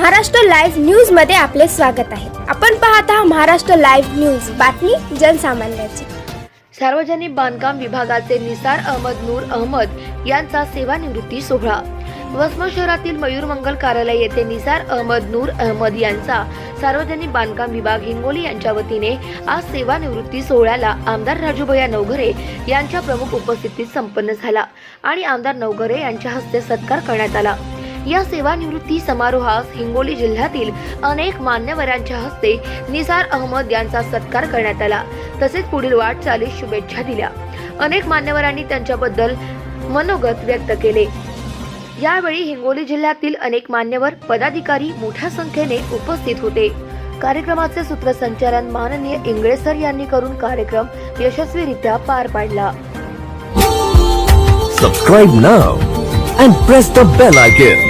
Maharashtra live न्यूजमध्ये आपले स्वागत आहे. आपण पाहत आहात महाराष्ट्र लाईव्ह न्यूज. बातमी जनसामान्याची. सार्वजनिक बांधकाम विभागाचे निसार अहमद नूर अहमद यांचा सेवानिवृत्ती सोहळा. वसमत शहरातील मयूर मंगल कार्यालय येथे निसार अहमद नूर अहमद यांचा सार्वजनिक बांधकाम विभाग हिंगोली यांच्या वतीने आज सेवानिवृत्ती सोहळ्याला आमदार राजूभया नवघरे यांच्या प्रमुख उपस्थितीत संपन्न झाला आणि आमदार नवघरे यांच्या हस्ते सत्कार करण्यात आला. या सेवानिवृत्ती समारोहास हिंगोली जिल्ह्यातील अनेक मान्यवरांच्या हस्ते निसार अहमद यांचा सत्कार करण्यात आला. तसेच पुढील वाटचालीस शुभेच्छा दिल्या. अनेक मान्यवरांनी त्यांच्याबद्दल मनोगत व्यक्त केले. यावेळी हिंगोली जिल्ह्यातील अनेक मान्यवर पदाधिकारी मोठ्या संख्येने उपस्थित होते. कार्यक्रमाचे सूत्रसंचालन माननीय इंगळे सर यांनी करून कार्यक्रम यशस्वीरित्या पार पाडला. Subscribe now and press the bell icon.